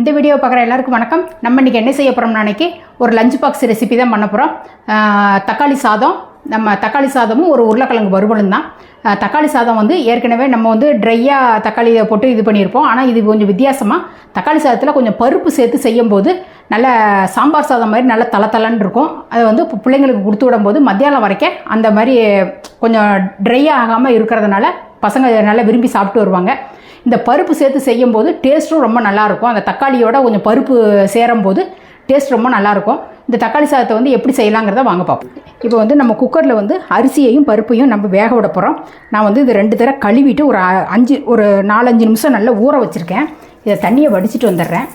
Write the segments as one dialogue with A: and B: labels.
A: இந்த வீடியோ பார்க்குற எல்லாருக்கும் வணக்கம். நம்ம இன்றைக்கி என்ன செய்ய போகிறோம்னா அன்றைக்கி ஒரு லஞ்ச் பாக்ஸ் ரெசிபி தான் பண்ண போகிறோம் தக்காளி சாதம் நம்ம தக்காளி சாதமும் ஒரு உருளைக்கிழங்கு வறுவலும் தான். தக்காளி சாதம் வந்து ஏற்கனவே நம்ம வந்து ட்ரையாக தக்காளியை போட்டு இது பண்ணியிருப்போம். ஆனால் இது கொஞ்சம் வித்தியாசமாக தக்காளி சாதத்தில் கொஞ்சம் பருப்பு சேர்த்து செய்யும்போது நல்ல சாம்பார் சாதம் மாதிரி நல்ல தளத்தலன்னு இருக்கும். அதை வந்து இப்போ பிள்ளைங்களுக்கு கொடுத்து விடும்போது மத்தியானம் வரைக்கும் அந்த மாதிரி கொஞ்சம் ட்ரையாக ஆகாமல் இருக்கிறதுனால பசங்க நல்லா விரும்பி சாப்பிட்டு வருவாங்க. இந்த பருப்பு சேர்த்து செய்யும்போது டேஸ்ட்டும் ரொம்ப நல்லாயிருக்கும். அந்த தக்காளியோட கொஞ்சம் பருப்பு சேரும்போது டேஸ்ட் ரொம்ப நல்லாயிருக்கும். இந்த தக்காளி சாதத்தை வந்து எப்படி செய்யலாங்கிறத வாங்க பார்ப்போம் இப்போ வந்து நம்ம குக்கரில் வந்து அரிசியையும் பருப்பையும் நம்ம வேக விட போகிறோம் நான் வந்து இது ரெண்டு தடவை கழுவிட்டு ஒரு அஞ்சு ஒரு நாலஞ்சு நிமிஷம் நல்லா ஊற வச்சுருக்கேன். இதை தண்ணியை வடிச்சிட்டு வந்துடுறேன்.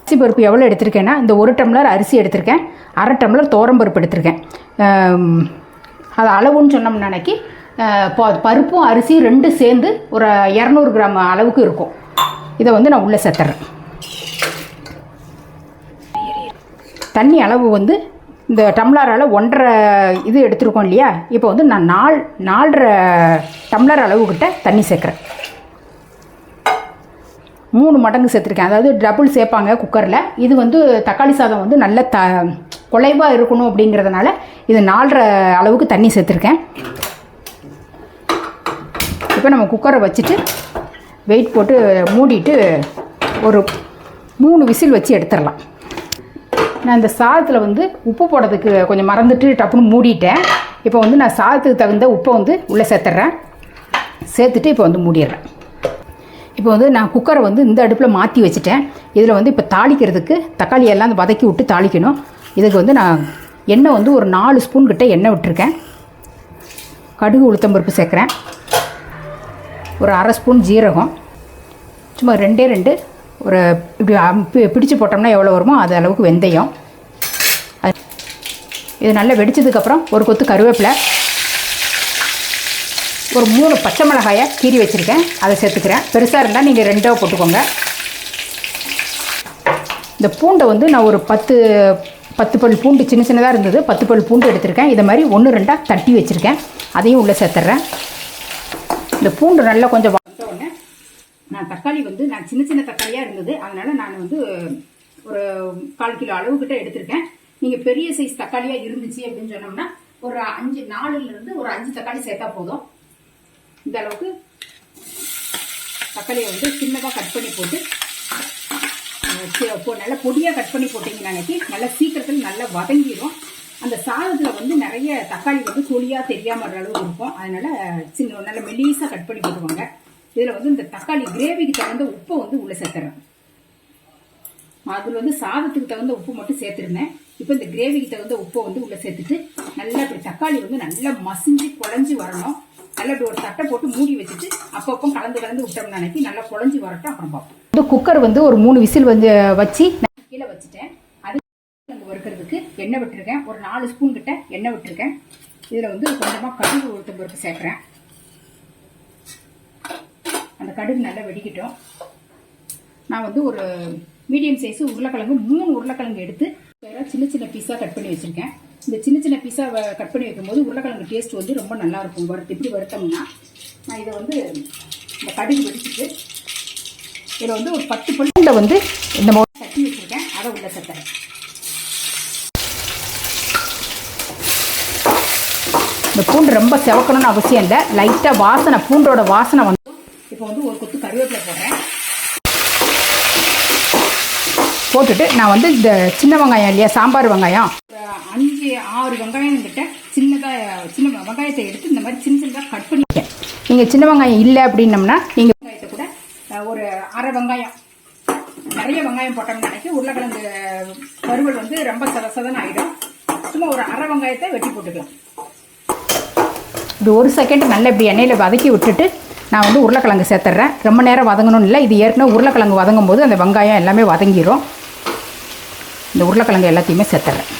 A: அரிசி பருப்பு எவ்வளோ எடுத்திருக்கேன்னா இந்த ஒரு டம்ளர் அரிசி எடுத்திருக்கேன். அரை டம்ளர் பருப்பு எடுத்திருக்கேன். அது அளவுன்னு சொன்னோம்னா அன்னைக்கு பருப்பும் அரிசியும் ரெண்டும் சேர்ந்து ஒரு இரநூறு கிராம் அளவுக்கு இருக்கும். இதை வந்து நான் உள்ளே சேர்த்துறேன். தண்ணி அளவு வந்து இந்த டம்ளரால் ஒன்றரை இது எடுத்திருக்கோம் இல்லையா? இப்போ வந்து நான் நால் நாலரை டம்ளர் அளவுக்கிட்ட தண்ணி சேர்க்குறேன். மூணு மடங்கு சேர்த்துருக்கேன். அதாவது டபுள் சேர்ப்பாங்க குக்கரில் இது வந்து தக்காளி சாதம் வந்து நல்ல த குலைவாக இருக்கணும் அப்படிங்கிறதுனால இது நாலரை அளவுக்கு தண்ணி சேர்த்துருக்கேன். இப்போ நம்ம குக்கரை வச்சுட்டு வெயிட் போட்டு மூடிட்டு ஒரு மூணு விசில் வச்சு எடுத்துடலாம். நான் இந்த சாதத்தில் வந்து உப்பு போடுறதுக்கு கொஞ்சம் மறந்துட்டு டப்புன்னு மூடிட்டேன். இப்போ வந்து நான் சாதத்துக்கு தகுந்த உப்பை வந்து உள்ளே சேர்த்துட்றேன். சேர்த்துட்டு இப்போ வந்து மூடிடுறேன். இப்போ வந்து நான் குக்கரை வந்து இந்த அடுப்பில் மாற்றி வச்சுட்டேன். இதில் வந்து இப்போ தாளிக்கிறதுக்கு தக்காளி எல்லாம் வதக்கி விட்டு தாளிக்கணும். இதுக்கு வந்து நான் எண்ணெய் வந்து ஒரு நாலு ஸ்பூன் கிட்டே எண்ணெய் விட்டுருக்கேன். கடுகு உளுத்தம்பருப்பு சேர்க்குறேன். ஒரு அரை ஸ்பூன் ஜீரகம். சும்மா ரெண்டே ரெண்டு. ஒரு இப்படி அம்- பிடிச்சு போட்டோம்னா எவ்வளோ வருமோ அது அளவுக்கு வெந்தயம். இது நல்லா வெடிச்சதுக்கப்புறம் ஒரு கொத்து கருவேப்பிலை. ஒரு மூணு பச்சை மிளகாயை கீறி வச்சுருக்கேன். அதை சேர்த்துக்கிறேன். பெருசாக இருந்தால் நீங்கள் ரெண்டோ போட்டுக்கோங்க. இந்த பூண்டை வந்து நான் ஒரு பத்து பத்து பல் பூண்டு சின்ன சின்னதாக இருந்தது. பத்து பல் பூண்டு எடுத்திருக்கேன். இதை மாதிரி ஒன்று ரெண்டாக தட்டி வச்சுருக்கேன். அதையும் உள்ளே சேர்த்துட்றேன் இந்த பூண்டு நல்லா கொஞ்சம் வந்த உடனே நான் தக்காளி வந்து நான் சின்ன சின்ன தக்காளியாக இருந்தது. அதனால் நான் வந்து ஒரு கால் கிலோ அளவுக்கிட்ட எடுத்திருக்கேன். நீங்கள் பெரிய சைஸ் தக்காளியாக இருந்துச்சு அப்படின்னு சொன்னோம்னா ஒரு அஞ்சு நாலுலேருந்து ஒரு அஞ்சு தக்காளி சேர்த்தா போதும். இந்த அளவுக்கு தக்காளியை வந்து சின்னதாக கட் பண்ணி போட்டு நல்லா பொடியாக கட் பண்ணி போட்டிங்கன்னா அன்னைக்கு நல்லா சீக்கிரத்தில் நல்லா வதங்கிடும் அந்த சாதத்தில் வந்து நிறைய தக்காளி வந்து தொலியாக தெரியாம வர அளவுக்கு இருக்கும். அதனால சின்ன நல்ல மெலிசாக கட் பண்ணி போட்டுவாங்க இதில் வந்து இந்த தக்காளி கிரேவிக்கு தகுந்த உப்பை வந்து உள்ளே சேர்த்துறேன். அதில் வந்து சாதத்துக்கு தகுந்த உப்பு மட்டும் சேர்த்துருந்தேன். இப்போ இந்த கிரேவிக்கு தகுந்த உப்பை வந்து உள்ளே சேர்த்துட்டு நல்லா இப்படி தக்காளி வந்து நல்லா மசிஞ்சு குழஞ்சி வரணும். நல்லா இப்படி ஒரு தட்டை போட்டு மூடி வச்சுட்டு அப்பப்போ கலந்து கலந்து விட்டோம்னா அன்னைக்கு நல்லா குழஞ்சி வரட்டும் அப்புறம் பார்ப்போம். இந்த குக்கர் வந்து ஒரு மூணு விசில் வந்து வச்சு நான் கீழே வச்சுட்டேன் அது அங்கே வறுக்கிறதுக்கு எண்ணெய் விட்டுருக்கேன். ஒரு நாலு ஸ்பூன் கிட்ட எண்ணெய் விட்டுருக்கேன். இதில் வந்து கொஞ்சமாக கடுகு உளுத்தம் பருப்பு சேர்க்குறேன். அந்த கடுகு நல்லா வெடிக்கட்டும். நான் வந்து ஒரு மீடியம் சைஸ் உருளைக்கிழங்கு மூணு உருளைக்கிழங்கு எடுத்து சின்ன சின்ன பீஸாக கட் பண்ணி வச்சுருக்கேன். இந்த சின்ன சின்ன பீஸாக கட் பண்ணி வைக்கும்போது உருளைக்கிழங்கு டேஸ்ட் வந்து ரொம்ப நல்லாயிருக்கும் வறுத்து இப்படி வறுத்தோம்னா நான் இதை வந்து இந்த கடுகு வெடிச்சிட்டு இதில் வந்து ஒரு பத்து பல்லில் வந்து இந்த மாதிரி தட்டி வச்சுருக்கேன். அதை உள்ள சேர்த்துறேன். இந்த பூண்டு ரொம்ப செவக்கணும்னு அவசியம் இல்லை. லைட்டாக வாசனை பூண்டோட வாசனை வந்து இப்போ வந்து ஒரு கொத்து கருவேப்பிலை போடுறேன். போட்டுட்டு நான் வந்து இந்த சின்ன வெங்காயம் இல்லையா சாம்பார் வெங்காயம். அஞ்சு ஆறு வெங்காயம் கிட்ட சின்னதாக சின்ன வெங்காயத்தை எடுத்து இந்த மாதிரி சின்ன சின்னதாக கட் பண்ணிட்டேன் நீங்கள் சின்ன வெங்காயம் இல்லை அப்படின்னம்னா நீங்கள் வெங்காயத்தை கூட ஒரு அரை வெங்காயம் நிறைய வெங்காயம் போட்டோம்னு நினைக்க உருளைக்கிழங்கு வறுவல் வந்து ரொம்ப சதசதன் ஆகிடும் சும்மா ஒரு அரை வெங்காயத்தை வெட்டி போட்டுக்கலாம். இது ஒரு செகண்ட் நல்லா இப்படி எண்ணெயில் வதக்கி விட்டுட்டு நான் வந்து உருளைக்கிழங்கு சேர்த்துட்றேன் ரொம்ப நேரம் வதங்கணும்னு இல்லை. இது ஏற்கனவே உருளைக்கிழங்கு வதங்கும் போது அந்த வெங்காயம் எல்லாமே வதங்கிரும். இந்த உருளைக்கிழங்கு எல்லாத்தையுமே சேர்த்துட்றேன்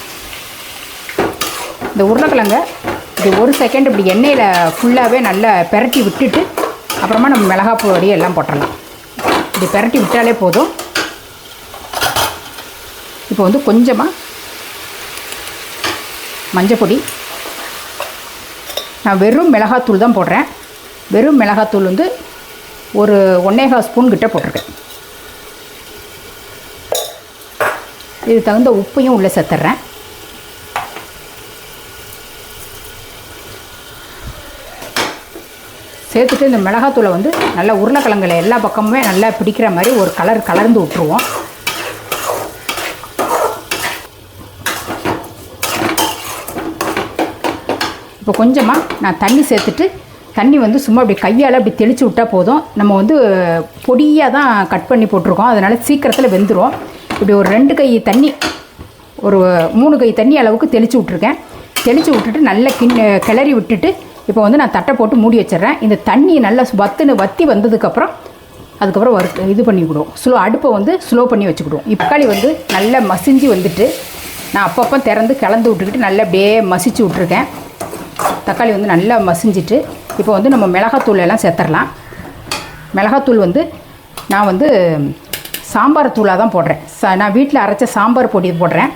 A: இந்த உருளைக்கிழங்கை இது ஒரு செகண்ட் இப்படி எண்ணெயில் ஃபுல்லாகவே நல்லா பெரட்டி விட்டுட்டு அப்புறமா நம்ம மிளகாப்பூ வடியை எல்லாம் போட்டுடலாம். இப்படி பெரட்டி விட்டாலே போதும். இப்போ வந்து கொஞ்சமாக மஞ்சள் பொடி நான் வெறும் மிளகாத்தூள் தான் போடுறேன். வெறும் மிளகாத்தூள் வந்து ஒரு ஒன்னேகால் ஸ்பூன் கிட்ட போட்டிருக்கேன். இதுக்கு தகுந்த உப்பையும் உள்ளே சேர்த்துட்றேன் சேர்த்துட்டு இந்த மிளகாத்தூளை வந்து நல்லா உருளைக்கிழங்குல எல்லா பக்கமுமே நல்லா பிடிக்கிற மாதிரி ஒரு கலர் கலர்ந்து விட்ருவோம் இப்போ கொஞ்சமாக நான் தண்ணி சேர்த்துட்டு தண்ணி வந்து சும்மா அப்படி கையால் அப்படி தெளித்து விட்டால் போதும். நம்ம வந்து பொடியாக தான் கட் பண்ணி போட்டிருக்கோம். அதனால் சீக்கிரத்தில் வெந்துடும் இப்படி ஒரு ரெண்டு கை தண்ணி ஒரு மூணு கை தண்ணி அளவுக்கு தெளித்து விட்ருக்கேன் தெளித்து விட்டுட்டு நல்லா கிண் கிளறி விட்டுட்டு இப்போ வந்து நான் தட்டை போட்டு மூடி வச்சிடுறேன். இந்த தண்ணியை நல்லா வத்துன்னு வத்தி வந்ததுக்கப்புறம் அதுக்கப்புறம் வறு இது பண்ணிவிடுவோம் ஸ்லோ அடுப்பை வந்து ஸ்லோ பண்ணி வச்சுக்கிடுவோம். தக்காளி வந்து நல்லா மசிஞ்சு வந்துட்டு நான் அப்பப்போ திறந்து கலந்து விட்டுக்கிட்டு நல்லா அப்படியே மசிச்சு விட்ருக்கேன் தக்காளி வந்து நல்லா மசிஞ்சிட்டு இப்போ வந்து நம்ம மிளகாத்தூள் எல்லாம் சேர்த்துடலாம் மிளகாத்தூள் வந்து நான் வந்து சாம்பார் தூளாக தான் போடுறேன். ச நான் வீட்டில் அரைச்ச சாம்பார் பொடி போடுறேன்.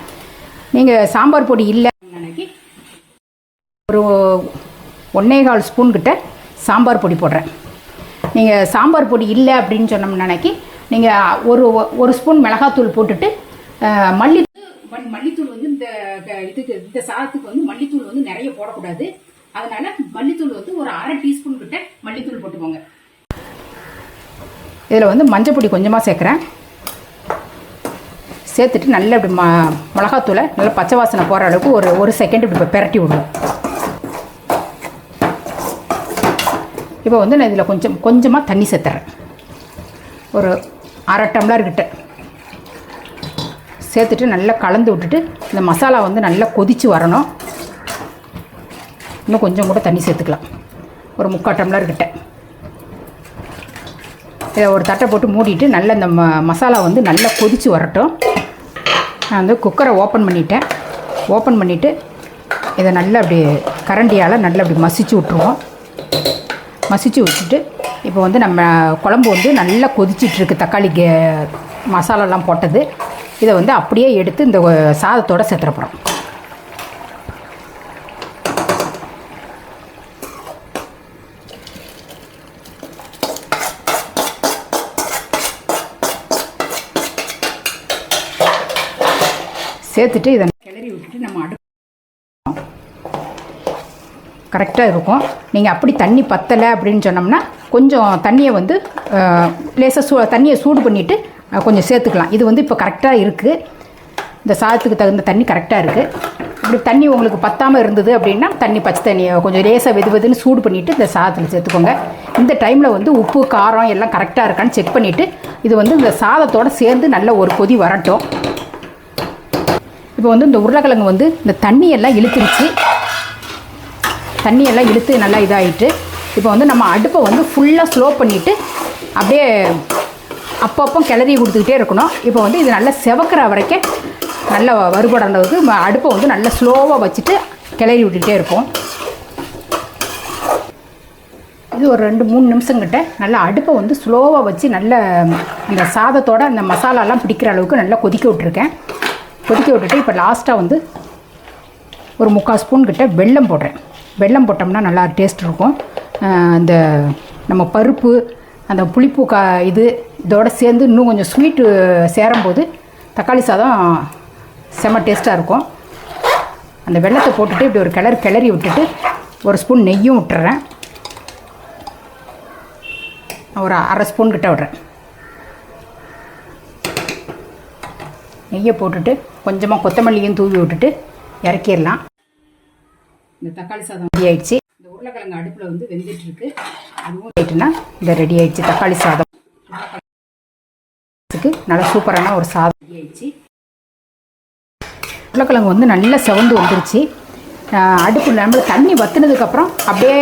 A: நீங்கள் சாம்பார் பொடி இல்லை அன்னைக்கு ஒரு ஒன்றே கால் ஸ்பூன் சாம்பார் பொடி போடுறேன். நீங்கள் சாம்பார் பொடி இல்லை அப்படின்னு சொன்னோம்னா அன்னைக்கு நீங்கள் ஒரு ஒரு ஸ்பூன் மிளகாத்தூள் போட்டுட்டு மல்லி மல்லித்தூள் வந்து இந்த க- இதுக்கு இந்த சாதத்துக்கு வந்து மல்லித்தூள் வந்து நிறைய போடக்கூடாது. அதனால மல்லித்தூள் வந்து ஒரு அரை டீஸ்பூன் கிட்ட மல்லித்தூள் போட்டுக்கோங்க. இதில் வந்து மஞ்சள் பொடி கொஞ்சமாக சேர்க்குறேன். சேர்த்துட்டு நல்லா இப்படி ம மிளகாத்தூளை நல்லா பச்சை வாசனை போகிற அளவுக்கு ஒரு ஒரு செகண்ட் இப்படி பெரட்டி விடுவோம் இப்போ வந்து நான் இதில் கொஞ்சம் கொஞ்சமாக தண்ணி சேர்த்துறேன். ஒரு அரை டம்ளர் கிட்ட. சேர்த்துட்டு நல்லா கலந்து விட்டுட்டு இந்த மசாலா வந்து நல்லா கொதித்து வரணும். இன்னும் கொஞ்சம் கூட தண்ணி சேர்த்துக்கலாம். ஒரு முக்கால் டம்ளர் கிட்ட. இதை ஒரு தட்டை போட்டு மூடிட்டு நல்லா இந்த ம மசாலா வந்து நல்லா கொதித்து வரட்டும். நான் வந்து குக்கரை ஓப்பன் பண்ணிட்டேன். ஓப்பன் பண்ணிவிட்டு இதை நல்லா அப்படி கரண்டியால் நல்லா அப்படி மசிச்சு விட்ருவோம் மசிச்சு விட்டுட்டு இப்போ வந்து நம்ம குழம்பு வந்து நல்லா கொதிச்சிட்ருக்கு தக்காளி கே மசாலாலாம் போட்டது. இதை வந்து அப்படியே எடுத்து இந்த சாதத்தோடு சேர்த்துற போகிறோம் சேர்த்துட்டு இதை கிளறி விட்டுட்டு நம்ம அடுப்பு கரெக்டாக இருக்கும். நீங்கள் அப்படி தண்ணி பத்தலை அப்படின்னு சொன்னோம்னா கொஞ்சம் தண்ணியை வந்து லேசாக சூ தண்ணியை சூடு பண்ணிவிட்டு கொஞ்சம் சேர்த்துக்கலாம். இது வந்து இப்போ கரெக்டாக இருக்குது இந்த சாதத்துக்கு தகுந்த தண்ணி கரெக்டாக இருக்குது இப்படி தண்ணி உங்களுக்கு பத்தாமல் இருந்தது அப்படின்னா தண்ணி பச்சை தண்ணியை கொஞ்சம் லேசாக வெது வெதுன்னு சூடு பண்ணிவிட்டு இந்த சாதத்தில் சேர்த்துக்கோங்க. இந்த டைமில் வந்து உப்பு காரம் எல்லாம் கரெக்டாக இருக்கான்னு செக் பண்ணிவிட்டு இது வந்து இந்த சாதத்தோடு சேர்ந்து நல்ல ஒரு கொதி வரட்டும். இப்போ வந்து இந்த உருளைக்கிழங்கு வந்து இந்த தண்ணியெல்லாம் இழுத்துருச்சு. தண்ணியெல்லாம் இழுத்து நல்லா இதாகிட்டு இப்போ வந்து நம்ம அடுப்பை வந்து ஃபுல்லாக ஸ்லோ பண்ணிவிட்டு அப்படியே அப்பப்போ கிளறி கொடுத்துக்கிட்டே இருக்கணும். இப்போ வந்து இது நல்லா செவக்கிற வரைக்கும் நல்லா வறுபடுறதுக்கு அடுப்பை வந்து நல்லா ஸ்லோவாக வச்சுட்டு கிளறி விட்டுக்கிட்டே இருப்போம். இது ஒரு ரெண்டு மூணு நிமிஷங்கிட்ட நல்லா அடுப்பை வந்து ஸ்லோவாக வச்சு நல்ல இந்த சாதத்தோட அந்த மசாலாலாம் பிடிக்கிற அளவுக்கு நல்லா கொதிக்க விட்டுருக்கேன். கொதிக்க விட்டுட்டு இப்போ லாஸ்ட்டாக வந்து ஒரு முக்கால் ஸ்பூன் கிட்ட வெல்லம் போடுறேன். வெல்லம் போட்டோம்னா நல்லா டேஸ்ட் இருக்கும். அந்த நம்ம பருப்பு அந்த புளிப்பு கா இது இதோட சேர்ந்து இன்னும் கொஞ்சம் ஸ்வீட்டு சேரும்போது தக்காளி சாதம் செம டேஸ்ட்டாக இருக்கும். அந்த வெல்லத்தை போட்டுட்டு இப்படி ஒரு கிளறி கிளறி விட்டுட்டு ஒரு ஸ்பூன் நெய்யும் விட்டுறேன். ஒரு அரை ஸ்பூன் கிட்ட விட்றேன். நெய்யை போட்டுட்டு கொஞ்சமாக கொத்தமல்லியும் தூவி விட்டுட்டு இறக்கிடலாம். இந்த தக்காளி சாதம் ரெடி ஆயிடுச்சு. இந்த உருளைக்கிழங்கு அடுப்பில் வந்து வெந்துட்டு இருக்கு அதுவும் ஆயிட்டுனா இந்த ரெடி ஆயிடுச்சு. தக்காளி சாதம் நல்லா சூப்பரான ஒரு சாதம் ரெடி ஆயிடுச்சு. உருளைக்கிழங்கு வந்து நல்லா செவந்து வந்துருச்சு. அடுப்பு நம்ம தண்ணி வத்துனதுக்கப்புறம் அப்படியே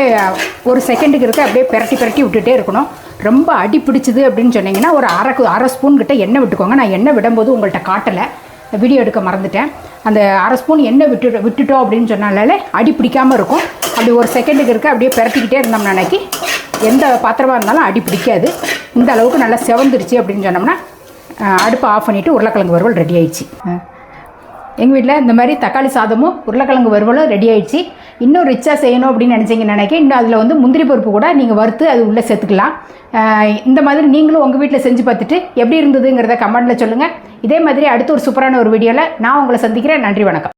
A: ஒரு செகண்டுக்கு இருக்க அப்படியே பிரட்டி பிரட்டி விட்டுட்டே இருக்கணும். ரொம்ப அடி பிடிச்சது அப்படின்னு சொன்னீங்கன்னா ஒரு அரை அரை ஸ்பூன் கிட்ட எண்ணெய் விட்டுக்கோங்க. நான் எண்ணெய் விடும்போது உங்கள்கிட்ட காட்டலை. வீடியோ எடுக்க மறந்துட்டேன். அந்த அரை ஸ்பூன் எண்ணெய் விட்டு விட்டுட்டோம் அப்படின்னு சொன்னாலே அடி பிடிக்காமல் இருக்கும். அப்படி ஒரு செகண்டுக்கு இருக்க அப்படியே பிறத்திக்கிட்டே இருந்தோம்னா அன்னைக்கு எந்த பாத்திரமாக இருந்தாலும் அடி பிடிக்காது. இந்த அளவுக்கு நல்லா செவந்துருச்சு அப்படின்னு சொன்னோம்னா அடுப்பை ஆஃப் பண்ணிவிட்டு உருளைக்கிழங்கு வறுவல் ரெடி ஆயிடுச்சு. எங்கள் வீட்டில் இந்த மாதிரி தக்காளி சாதமும் உருளைக்கிழங்கு வறுவலும் ரெடி ஆயிடுச்சு. இன்னும் ரிச்சாக செய்யணும் அப்படின்னு நினச்சிங்க நினைக்க இன்னும் அதில் வந்து முந்திரி பருப்பு கூட நீங்கள் வறுத்து அது உள்ளே சேர்த்துக்கலாம். இந்த மாதிரி நீங்களும் உங்கள் வீட்டில் செஞ்சு பார்த்துட்டு எப்படி இருந்ததுங்கிறத கமெண்ட்டில் சொல்லுங்கள் இதே மாதிரி அடுத்த ஒரு சூப்பரான ஒரு வீடியோவில் நான் உங்களை சந்திக்கிறேன். நன்றி வணக்கம்.